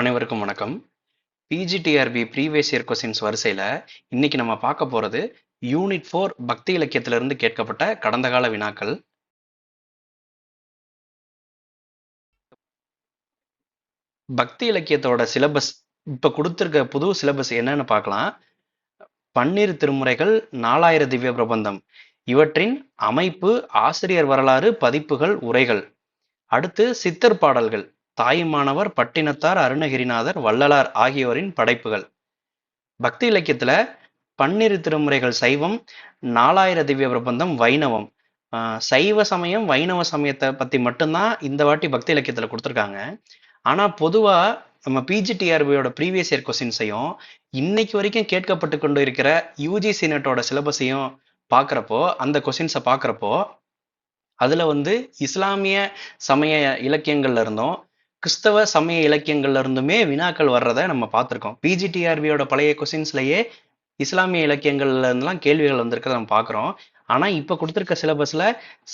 அனைவருக்கும் வணக்கம். PGTRB previous year questions வரிசையில் இன்னைக்கு நம்ம பார்க்க போகிறது யூனிட் ஃபோர் பக்தி இலக்கியத்திலிருந்து கேட்கப்பட்ட கடந்த கால வினாக்கள். பக்தி இலக்கியத்தோட சிலபஸ் இப்போ கொடுத்துருக்க புது சிலபஸ் என்னன்னு பார்க்கலாம். பன்னீர் திருமுறைகள் நாலாயிர திவ்ய பிரபந்தம். இவற்றின் அமைப்பு ஆசிரியர் வரலாறு பதிப்புகள் உரைகள். அடுத்து சித்தர் பாடல்கள். தாயுமானவர் பட்டினத்தார் அருணகிரிநாதர் வள்ளலார் ஆகியோரின் படைப்புகள். பக்தி இலக்கியத்துல பன்னிரு திருமுறைகள் சைவம் நாலாயிர திவ்ய பிரபந்தம் வைணவம். சைவ சமயம் வைணவ சமயத்தை பத்தி மட்டும்தான் இந்த வாட்டி பக்தி இலக்கியத்துல கொடுத்துருக்காங்க. ஆனா பொதுவா நம்ம பிஜிடிஆர்பியோட ப்ரீவியஸ் இயர் கொஸ்டின்ஸையும் இன்னைக்கு வரைக்கும் கேட்கப்பட்டு கொண்டு இருக்கிற யூஜிசி நெட்டோட சிலபஸையும் பார்க்குறப்போ அந்த கொஸ்டின்ஸை பார்க்குறப்போ அதில் வந்து இஸ்லாமிய சமய இலக்கியங்கள்ல இருந்தும் கிறிஸ்தவ சமய இலக்கியங்கள்ல இருந்துமே வினாக்கள் வர்றதை நம்ம பார்த்துருக்கோம். பிஜிடிஆர்பியோட பழைய கொஸ்டின்ஸ்லயே இஸ்லாமிய இலக்கியங்கள்ல இருந்தெல்லாம் கேள்விகள் வந்திருக்கிறத நம்ம பார்க்குறோம். ஆனால் இப்போ கொடுத்துருக்க சிலபஸில்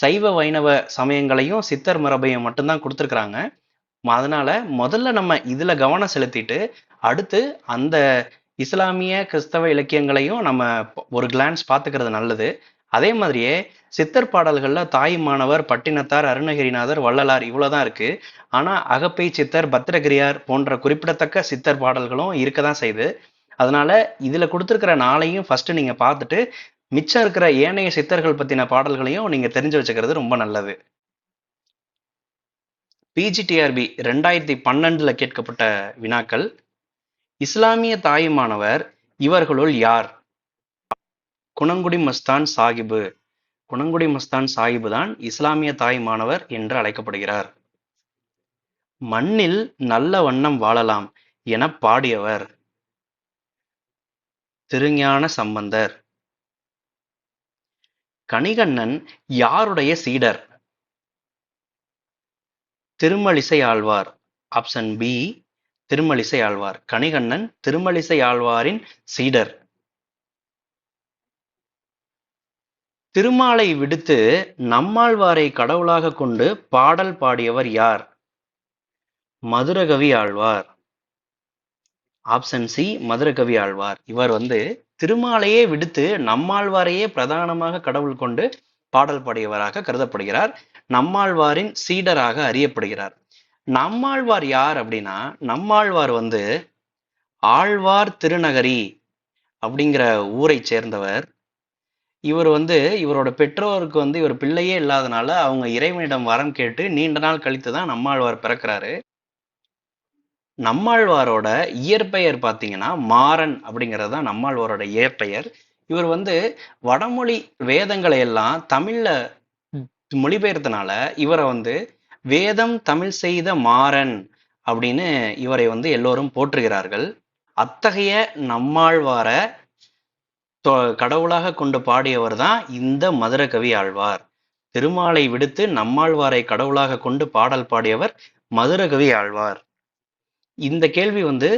சைவ வைணவ சமயங்களையும் சித்தர் மரபையும் மட்டும்தான் கொடுத்துருக்குறாங்க. அதனால முதல்ல நம்ம இதில் கவனம் செலுத்திட்டு அடுத்து அந்த இஸ்லாமிய கிறிஸ்தவ இலக்கியங்களையும் நம்ம ஒரு கிளான்ஸ் பார்த்துக்கிறது நல்லது. அதே மாதிரியே சித்தர் பாடல்கள்ல தாய் மாணவர் பட்டினத்தார் அருணகிரிநாதர் வள்ளலார் இவ்வளோதான் இருக்கு. ஆனா அகப்பை சித்தர் பத்திரகிரியார் போன்ற குறிப்பிடத்தக்க சித்தர் பாடல்களும் இருக்க தான் செய்யுது அதனால இதுல கொடுத்துருக்கிற நாளையும் ஃபர்ஸ்ட் நீங்க பார்த்துட்டு மிச்சம் இருக்கிற ஏனைய சித்தர்கள் பத்தின பாடல்களையும் நீங்க தெரிஞ்சு வச்சுக்கிறது ரொம்ப நல்லது. பிஜிடிஆர்பி ரெண்டாயிரத்தி பன்னெண்டுல கேட்கப்பட்ட வினாக்கள் இஸ்லாமிய தாயுமானவர் இவர்களுள் யார்? குணங்குடி மஸ்தான் சாஹிபு. குணங்குடி மஸ்தான் சாஹிபு தான் இஸ்லாமிய தாய் மாணவர் என்று அழைக்கப்படுகிறார். மண்ணில் நல்ல வண்ணம் வாழலாம் என பாடியவர். திருஞான சம்பந்தர். கணிகண்ணன் யாருடைய சீடர்? திருமலிசை ஆழ்வார் ஆப்ஷன் பி திருமலிசை ஆழ்வார் கணிகண்ணன் திருமலிசை ஆழ்வாரின் சீடர். திருமாலை விடுத்து நம்மாழ்வாரை கடவுளாக கொண்டு பாடல் பாடியவர் யார்? Madhurakavi Alvar. Option C Madhurakavi Azhwar. இவர் வந்து திருமாலையே விடுத்து நம்மாழ்வாரையே பிரதானமாக கடவுள் கொண்டு பாடல் பாடியவராக கருதப்படுகிறார். நம்மாழ்வாரின் சீடராக அறியப்படுகிறார். நம்மாழ்வார் யார் அப்படின்னா நம்மாழ்வார் வந்து ஆழ்வார் திருநகரி அப்படிங்கிற ஊரை சேர்ந்தவர் இவர் வந்து இவரோட பெற்றோருக்கு வந்து இவர் பிள்ளையே இல்லாதனால அவங்க இறைவனிடம் வரம் கேட்டு நீண்ட நாள் கழித்து தான் நம்மாழ்வார் பிறக்கிறாரு. நம்மாழ்வாரோட இயற்பெயர் பார்த்தீங்கன்னா மாறன் அப்படிங்கிறது தான் நம்மாழ்வாரோட இயற்பெயர். இவர் வந்து வடமொழி வேதங்களை எல்லாம் தமிழ்ல மொழிபெயர்த்தனால இவரை வந்து வேதம் தமிழ் செய்த மாறன் அப்படின்னு இவரை வந்து எல்லோரும் போற்றுகிறார்கள். அத்தகைய நம்மாழ்வார கடவுளாக கொண்டு பாடியவர் தான் இந்த மதுரகவி ஆழ்வார். திருமாலை விடுத்து நம்மாழ்வாரை கடவுளாக கொண்டு பாடல் பாடியவர் மதுரகவி ஆழ்வார். இந்த கேள்வி வந்து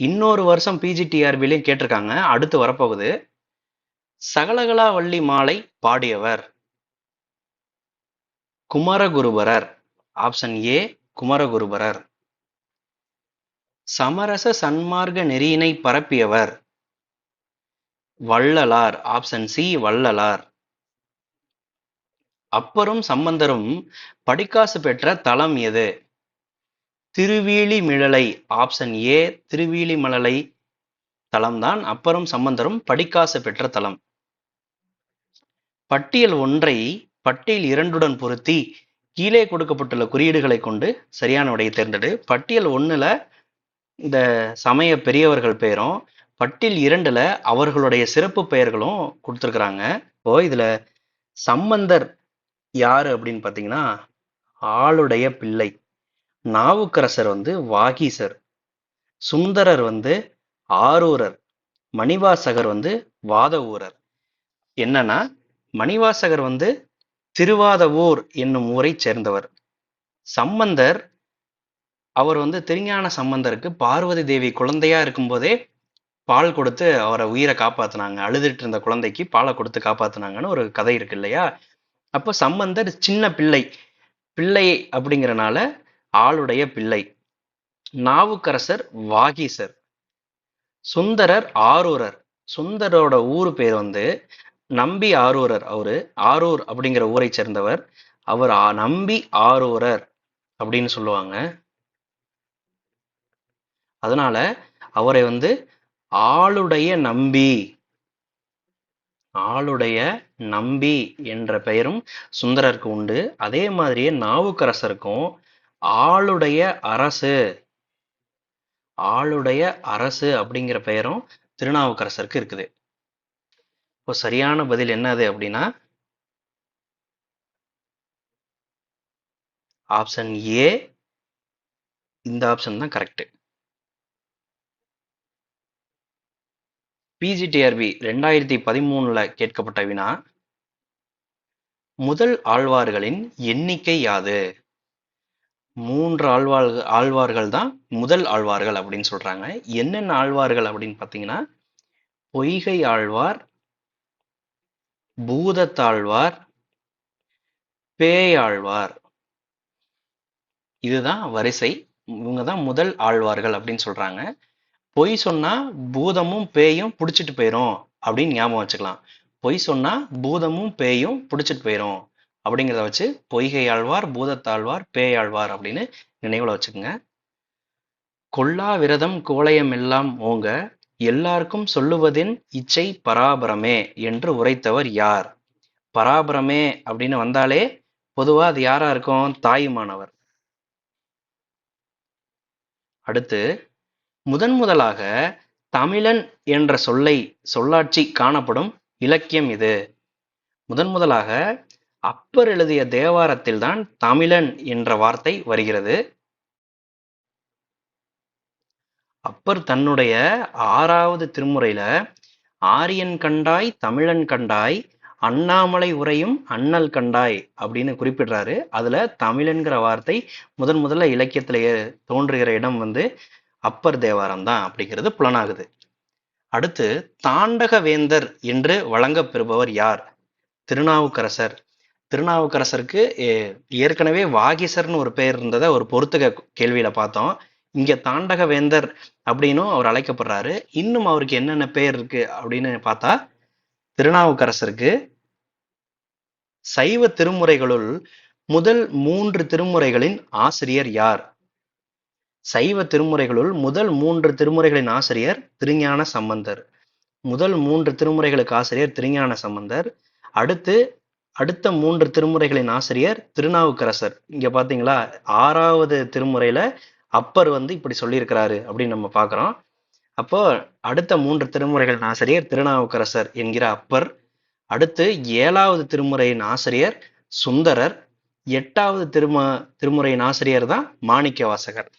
இன்னொரு வருஷம் பிஜிடிஆர்பிலையும் கேட்டிருக்காங்க. அடுத்து வரப்போகுது. சகலகலா வள்ளி மாலை பாடியவர் குமரகுருபரர். Option A Kumaraguruparar. சமரச சன்மார்க்க நெறியினை பரப்பியவர். Vallalar option C Vallalar. அப்பரும் சம்பந்தரும் படிக்காசு பெற்ற தலம் எது? திருவீழிமிழலை ஆப்ஷன் ஏ திருவீழிமலலை தலம்தான் அப்பரும் சம்பந்தரும் படிக்காசு பெற்ற தலம். பட்டியல் ஒன்றை பட்டியல் இரண்டுடன் பொருத்தி கீழே கொடுக்கப்பட்டுள்ள குறியீடுகளை கொண்டு சரியான விடையை தேர்ந்தெடு. பட்டியல் ஒண்ணுல இந்த சமய பெரியவர்கள் பெயரும் பட்டில் இரண்டுல அவர்களுடைய சிறப்பு பெயர்களும் கொடுத்துருக்குறாங்க. இப்போ இதுல சம்பந்தர் யாரு அப்படின்னு பாத்தீங்கன்னா ஆளுடைய பிள்ளை. நாவுக்கரசர் வந்து வாகீசர். சுந்தரர் வந்து ஆரூரர். மணிவாசகர் வந்து வாத ஊரர் என்னன்னா மணிவாசகர் வந்து திருவாதவூர் என்னும் ஊரை சேர்ந்தவர். சம்பந்தர் அவர் வந்து திருஞான சம்பந்தருக்கு பார்வதி தேவி குழந்தையா இருக்கும்போதே பால் கொடுத்து அவரை உயிரை காப்பாத்தினாங்க. அழுதுட்டு இருந்த குழந்தைக்கு பாலை கொடுத்து காப்பாத்தினாங்கன்னு ஒரு கதை இருக்கு இல்லையா? அப்போ சம்பந்தர் சின்ன பிள்ளை பிள்ளை அப்படிங்கிறனால ஆளுடைய பிள்ளை. நாவுக்கரசர் வாகீசர். சுந்தரர் ஆரூரர். சுந்தரோட ஊரு பேர் வந்து நம்பி ஆரூரர் அவரு. ஆரூர் அப்படிங்கிற ஊரை சேர்ந்தவர். அவர் ஆ- நம்பி ஆரூரர் அப்படின்னு சொல்லுவாங்க. அதனால அவரை வந்து ஆளுடைய நம்பி. ஆளுடைய நம்பி என்ற பெயரும் சுந்தரருக்கு உண்டு. அதே மாதிரியே நாவுக்கரசருக்கும் ஆளுடைய அரசு. ஆளுடைய அரசு அப்படிங்கிற பெயரும் திருநாவுக்கரசருக்கு இருக்குது. இப்போ சரியான பதில் என்னது அப்படின்னா ஆப்ஷன் ஏ இந்த ஆப்ஷன் தான் கரெக்டு பிஜிடிஆர்பி ரெண்டாயிரத்தி பதிமூணுல கேட்கப்பட்ட வினா முதல் ஆழ்வார்களின் எண்ணிக்கை யாது? மூன்று ஆழ்வார் ஆழ்வார்கள் தான் முதல் ஆழ்வார்கள் அப்படின்னு சொல்றாங்க. என்னென்ன ஆழ்வார்கள் அப்படின்னு பார்த்தீங்கன்னா பொய்கை ஆழ்வார் பூதத்தாழ்வார் பேயாழ்வார் இதுதான் வரிசை. இவங்க தான் முதல் ஆழ்வார்கள் அப்படின்னு சொல்றாங்க. பொய் சொன்னா பூதமும் பேயும் பிடிச்சிட்டு போயிரும் அப்படின்னு ஞாபகம் வச்சுக்கலாம். பொய் சொன்னா பூதமும் பேயும் பிடிச்சிட்டு போயிரும் அப்படிங்கிறத வச்சு பொய்கை ஆழ்வார் பூதத்தாழ்வார் பேயாழ்வார் அப்படின்னு நினைவுல வச்சுக்கோங்க. கொல்லா விரதம் கோலயம் எல்லாம் ஓங்க எல்லாருக்கும் சொல்லுவதின் இச்சை பராபரமே என்று உரைத்தவர் யார்? பராபரமே அப்படின்னு வந்தாலே பொதுவா அது யாரா இருக்கும்? தாயுமானவர். அடுத்து முதன் முதலாக தமிழன் என்ற சொல்லை சொல்லாட்சி காணப்படும் இலக்கியம் இது. முதன் முதலாக அப்பர் எழுதிய தேவாரத்தில்தான் தமிழன் என்ற வார்த்தை வருகிறது. அப்பர் தன்னுடைய ஆறாவது திருமுறையில ஆரியன் கண்டாய் தமிழன் கண்டாய் அண்ணாமலை உரையும் அண்ணல் கண்டாய் அப்படின்னு குறிப்பிடுறாரு. அதுல தமிழன்கிற வார்த்தை முதன் முதல்ல இலக்கியத்துல தோன்றுகிற இடம் வந்து அப்பர் தேவாரம் தான் அப்படிங்கிறது புலனாகுது. அடுத்து தாண்டக வேந்தர் என்று வழங்கப்பெறுபவர் யார்? திருநாவுக்கரசர். திருநாவுக்கரசருக்கு ஏ- ஏற்கனவே வாகீசர்னு ஒரு பெயர் இருந்ததை ஒரு பொறுத்துக கேள்வியில பார்த்தோம். இங்க தாண்டக வேந்தர் அப்படின்னும் அவர் அழைக்கப்படுறாரு. இன்னும் அவருக்கு என்னென்ன பெயர் இருக்கு அப்படின்னு பார்த்தா திருநாவுக்கரசருக்கு சைவ திருமுறைகளுள் முதல் மூன்று திருமுறைகளின் ஆசிரியர் யார்? சைவ திருமுறைகளுள் முதல் மூன்று திருமுறைகளின் ஆசிரியர் திருஞான சம்பந்தர். முதல் மூன்று திருமுறைகளுக்கு ஆசிரியர் திருஞான சம்பந்தர். அடுத்து அடுத்த மூன்று திருமுறைகளின் ஆசிரியர் திருநாவுக்கரசர். இங்க பாத்தீங்களா? ஆறாவது திருமுறையில அப்பர் வந்து இப்படி சொல்லியிருக்கிறாரு அப்படின்னு நம்ம பார்க்குறோம் அப்போ அடுத்த மூன்று திருமுறைகளின் ஆசிரியர் திருநாவுக்கரசர் என்கிற அப்பர். அடுத்து ஏழாவது திருமுறையின் ஆசிரியர் சுந்தரர். எட்டாவது திரும திருமுறையின் ஆசிரியர் தான் மாணிக்க வாசகர்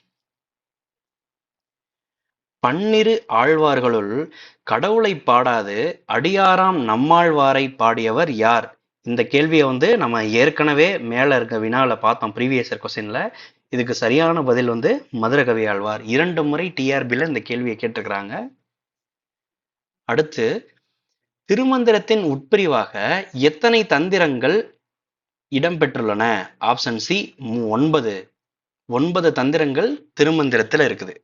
பன்னிரு ஆழ்வார்களுள் கடவுளை பாடாது அடியாராம் நம்மாழ்வாரை பாடியவர் யார்? இந்த கேள்வியை வந்து நம்ம ஏற்கனவே மேல இருக்க வினால பார்த்தோம் ப்ரீவியஸ் கொஸ்டின்ல இதுக்கு சரியான பதில் வந்து மதுரகவி ஆழ்வார். இரண்டு முறை டிஆர்பில இந்த கேள்வியை கேட்டிருக்கிறாங்க. அடுத்து திருமந்திரத்தின் உட்பிரிவாக எத்தனை தந்திரங்கள் இடம்பெற்றுள்ளன? ஆப்ஷன் சி ஒன்பது. ஒன்பது தந்திரங்கள் திருமந்திரத்துல இருக்குது.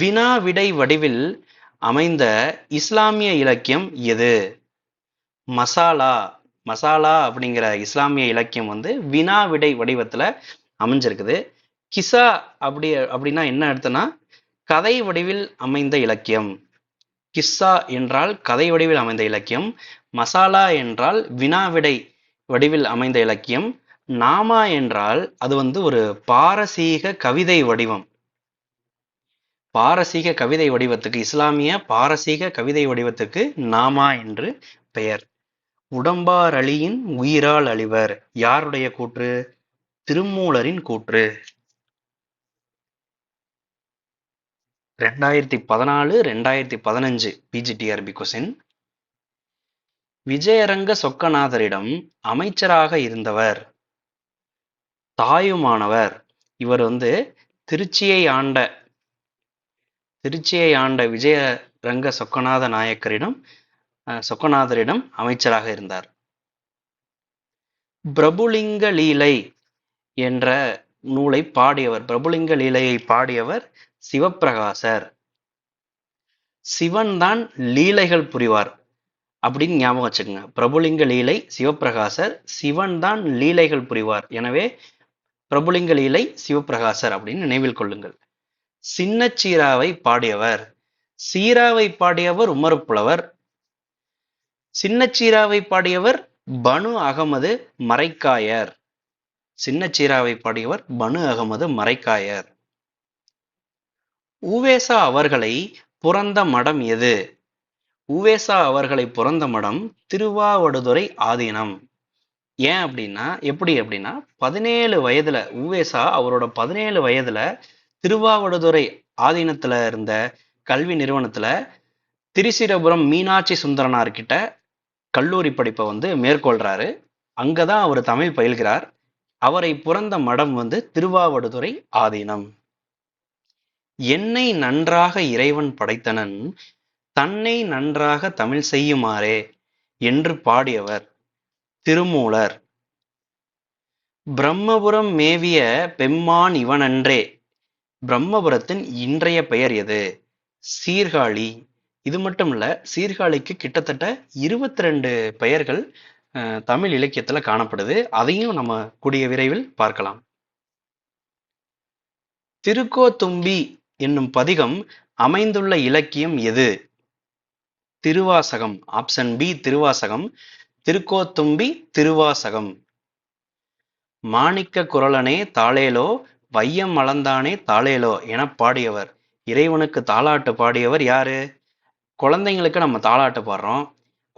வினா விடை வடிவில் அமைந்த இஸ்லாமிய இலக்கியம் எது? மசாலா. மசாலா அப்படிங்கிற இஸ்லாமிய இலக்கியம் வந்து வினா விடை வடிவத்தில் அமைஞ்சிருக்குது. கிசா அப்படி அப்படின்னா என்ன அர்த்தம்னா கதை வடிவில் அமைந்த இலக்கியம். கிஸ்ஸா என்றால் கதை வடிவில் அமைந்த இலக்கியம். மசாலா என்றால் வினா விடை வடிவில் அமைந்த இலக்கியம். நாமா என்றால் அது வந்து ஒரு பாரசீக கவிதை வடிவம். பாரசீக கவிதை வடிவத்துக்கு இஸ்லாமிய பாரசீக கவிதை வடிவத்துக்கு நாமா என்று பெயர். உடம்பார் அழியின் உயிரால் அழிவர். யாருடைய கூற்று? திருமூலரின் கூற்று. ரெண்டாயிரத்தி பதினாலு ரெண்டாயிரத்தி பதினஞ்சு பிஜிடிஆர்பி கொஸ்டின் விஜயரங்க சொக்கநாதரிடம் அமைச்சராக இருந்தவர் தாயுமானவர். இவர் வந்து திருச்சியை ஆண்ட திருச்சியை ஆண்ட விஜய ரங்க சொக்கநாத நாயக்கரிடம் சொக்கநாதரிடம் அமைச்சராக இருந்தார். பிரபுலிங்க லீலை என்ற நூலை பாடியவர் பிரபுலிங்க லீலையை பாடியவர் சிவப்பிரகாசர். சிவன் தான் லீலைகள் புரிவார் அப்படின்னு ஞாபகம் வச்சுக்கோங்க. பிரபுலிங்க லீலை சிவப்பிரகாசர் சிவன் தான் லீலைகள் புரிவார். எனவே பிரபுலிங்க லீலை சிவப்பிரகாசர் அப்படின்னு நினைவில் கொள்ளுங்கள். சின்ன சீராவை பாடியவர். சீராவை பாடியவர் உமருப்புலவர் சின்ன சீராவை பாடியவர் பனு அகமது மரைக்காயர் சின்ன சீராவை பாடியவர் பனு அகமது மரைக்காயர் உவேசா அவர்களை புறந்த மடம் எது? உவேசா அவர்களை புறந்த மடம் திருவாவடுதுறை ஆதீனம். ஏன் அப்படின்னா எப்படி அப்படின்னா பதினேழு வயதுல உவேசா அவரோட பதினேழு வயதுல திருவாவடுதுறை ஆதீனத்துல இருந்த கல்வி நிறுவனத்துல திருச்சிரபுரம் மீனாட்சி சுந்தரனார் கிட்ட கல்லூரி படிப்பை வந்து மேற்கொள்றாரு. அங்கதான் அவர் தமிழ் பயில்கிறார். அவரை பிறந்த மடம் வந்து திருவாவடுதுறை ஆதீனம். என்னை நன்றாக இறைவன் படைத்தனன் தன்னை நன்றாக தமிழ் செய்யுமாறே என்று பாடியவர் திருமூலர். பிரம்மபுரம் மேவிய பெம்மான் இவனன்றே பிரம்மபுரத்தின் இன்றைய பெயர் எது? சீர்காழி. இது மட்டும் இல்ல சீர்காழிக்கு கிட்டத்தட்ட இருபத்தி ரெண்டு பெயர்கள் அஹ், தமிழ் இலக்கியத்துல காணப்படுது. அதையும் நம்ம கூடிய விரைவில் பார்க்கலாம். திருக்கோத்தும்பி என்னும் பதிகம் அமைந்துள்ள இலக்கியம் எது? Thiruvasagam. Option B Thiruvasagam. Thirukothumbi Thiruvasagam. மாணிக்க குரலனே தாளேலோ வையம் அளந்தானே தாளேலோ என பாடியவர். இறைவனுக்கு தாளாட்டு பாடியவர் யாரு? குழந்தைங்களுக்கு நம்ம தாளாட்டு பாடுறோம்.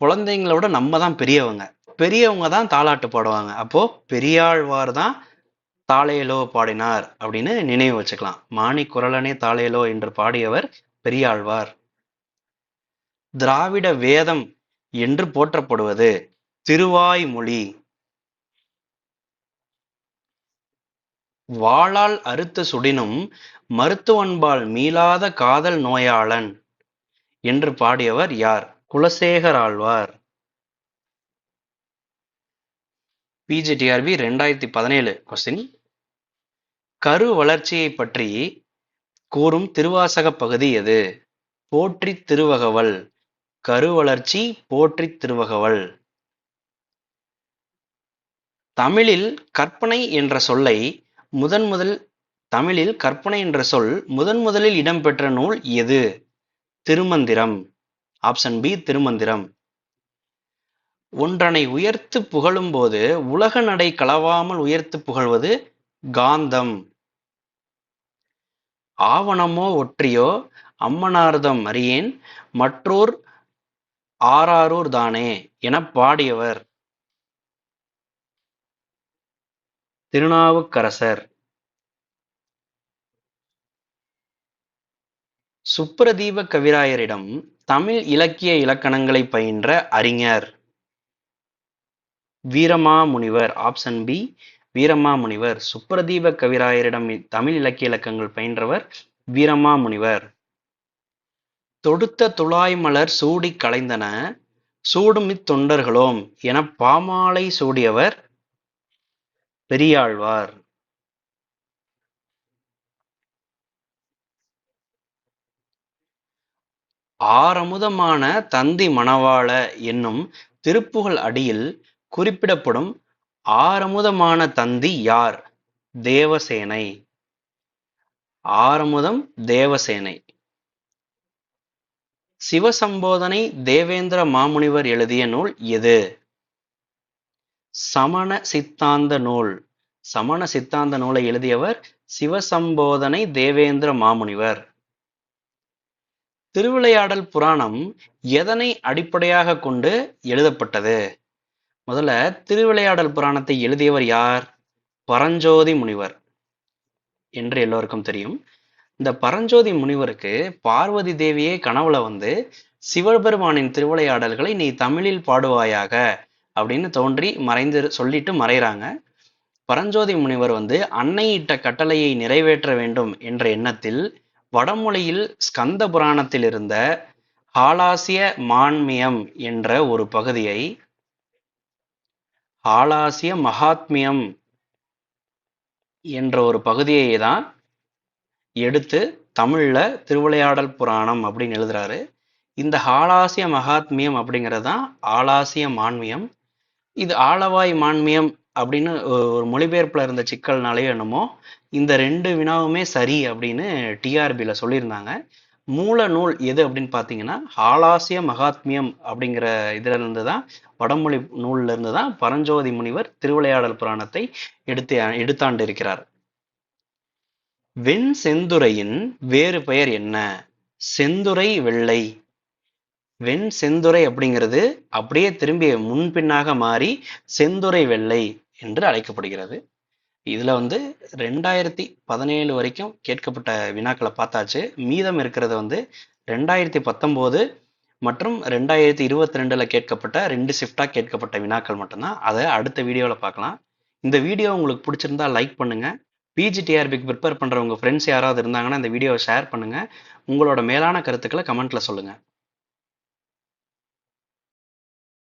குழந்தைங்களோட நம்ம தான் பெரியவங்க. பெரியவங்க தான் தாளாட்டு பாடுவாங்க. அப்போ பெரியாழ்வார் தான் தாளேலோ பாடினார் அப்படின்னு நினைவு வச்சுக்கலாம். மாணி குரலனே தாளேலோ என்று பாடியவர் பெரியாழ்வார். திராவிட வேதம் என்று போற்றப்படுவது திருவாய்மொழி. வாளால் அறுத்த சுடினும் மருத்துவன்பால் மீளாத காதல் நோயாளன் என்று பாடியவர் யார்? குலசேகர் ஆழ்வார். பிஜிடிஆர்பி ரெண்டாயிரத்தி பதினேழு கொஸ்டின் கரு வளர்ச்சியை பற்றி கூறும் திருவாசக பகுதி எது? போற்றி திருவகவல். கரு வளர்ச்சி போற்றி திருவகவல். தமிழில் கற்பனை என்ற சொல்லை முதன் முதல் தமிழில் கற்பனை என்ற சொல் முதன் முதலில் இடம்பெற்ற நூல் எது? திருமந்திரம். Option B Thirumanthiram. ஒன்றனை உயர்த்து புகழும்போது உலக நடை களவாமல் உயர்த்து புகழ்வது காந்தம். ஆவணமோ ஒற்றியோ அம்மனார்தம் அறியேன் மற்றோர் ஆராரூர் தானே என பாடியவர். திருநாவுக்கரசர். சுப்ரதீப கவிராயரிடம் தமிழ் இலக்கிய இலக்கணங்களை பயின்ற அறிஞர் Veeramamunivar. Option B Veeramamunivar. Subradeepa கவிராயரிடம் தமிழ் இலக்கிய இலக்கங்கள் பயின்றவர் வீரமாமுனிவர். தொடுத்த துளாய் மலர் சூடி களைந்தன சூடுமித் தொண்டர்களோம் என பாமாலை சூடியவர் பெரியாழ்வார். ஆறமுதமான தந்தி மணவாள என்னும் திருப்புகழ் அடியில் குறிப்பிடப்படும் ஆரமுதமான தந்தி யார்? தேவசேனை. ஆரமுதம் தேவசேனை. சிவசம்போதனை தேவேந்திர மாமுனிவர் எழுதிய நூல் எது? சமண சித்தாந்த நூல். சமண சித்தாந்த நூலை எழுதியவர் சிவசம்போதனை தேவேந்திர மாமுனிவர். திருவிளையாடல் புராணம் எதனை அடிப்படையாக கொண்டு எழுதப்பட்டது? முதல்ல திருவிளையாடல் புராணத்தை எழுதியவர் யார்? பரஞ்சோதி முனிவர். என்று எல்லோருக்கும் தெரியும். இந்த பரஞ்சோதி முனிவருக்கு பார்வதி தேவியே கனவுல வந்து சிவபெருமானின் திருவிளையாடல்களை நீ தமிழில் பாடுவாயாக. அப்படின்னு தோன்றி மறைந்து சொல்லிட்டு மறைகிறாங்க பரஞ்சோதி முனிவர் வந்து அன்னையிட்ட கட்டளையை நிறைவேற்ற வேண்டும் என்ற எண்ணத்தில் வடமொழியில் ஸ்கந்த புராணத்தில் இருந்த ஹாலாசிய மான்மியம் என்ற ஒரு பகுதியை ஹாலாசிய மகாத்மியம் என்ற ஒரு பகுதியை தான் எடுத்து தமிழ்ல திருவிளையாடல் புராணம் அப்படின்னு எழுதுறாரு. இந்த ஆலாசிய மகாத்மியம் அப்படிங்கிறது தான் ஆலாசிய மான்மியம் இது ஆளவாய் மான்மியம் அப்படின்னு ஒரு மொழிபெயர்ப்பில் இருந்த சிக்கல்னாலே என்னமோ இந்த ரெண்டு வினாவுமே சரி அப்படின்னு டிஆர்பியில் சொல்லியிருந்தாங்க. மூல நூல் எது அப்படின்னு பார்த்தீங்கன்னா ஆலாசிய மகாத்மியம் அப்படிங்கிற இதுல இருந்து தான் வடமொழி நூலில் இருந்து தான் பரஞ்சோதி முனிவர் திருவிளையாடல் புராணத்தை எடுத்து எடுத்தாண்டு இருக்கிறார் வெண் செந்துரையின் வேறு பெயர் என்ன? செந்துரை வெள்ளை. வெண் செந்துரை அப்படிங்கிறது அப்படியே திரும்பி முன்பின்னாக மாறி செந்துரை வெள்ளை என்று அழைக்கப்படுகிறது. இதுல வந்து ரெண்டாயிரத்தி பதினேழு வரைக்கும் கேட்கப்பட்ட வினாக்களை பார்த்தாச்சு. மீதம் இருக்கிறது வந்து ரெண்டாயிரத்தி பத்தொம்போது மற்றும் ரெண்டாயிரத்தி இருபத்தி ரெண்டுல கேட்கப்பட்ட ரெண்டு ஷிஃப்டாக கேட்கப்பட்ட வினாக்கள் மட்டும்தான். அதை அடுத்த வீடியோவில் பார்க்கலாம். இந்த வீடியோ உங்களுக்கு பிடிச்சிருந்தா லைக் பண்ணுங்க. பிஜிடிஆர்பிக்கு ப்ரிப்பேர் பண்ணுற உங்கள் ஃப்ரெண்ட்ஸ் யாராவது இருந்தாங்கன்னா இந்த வீடியோவை ஷேர் பண்ணுங்கள் உங்களோட மேலான கருத்துக்களை கமெண்ட்டில் சொல்லுங்கள்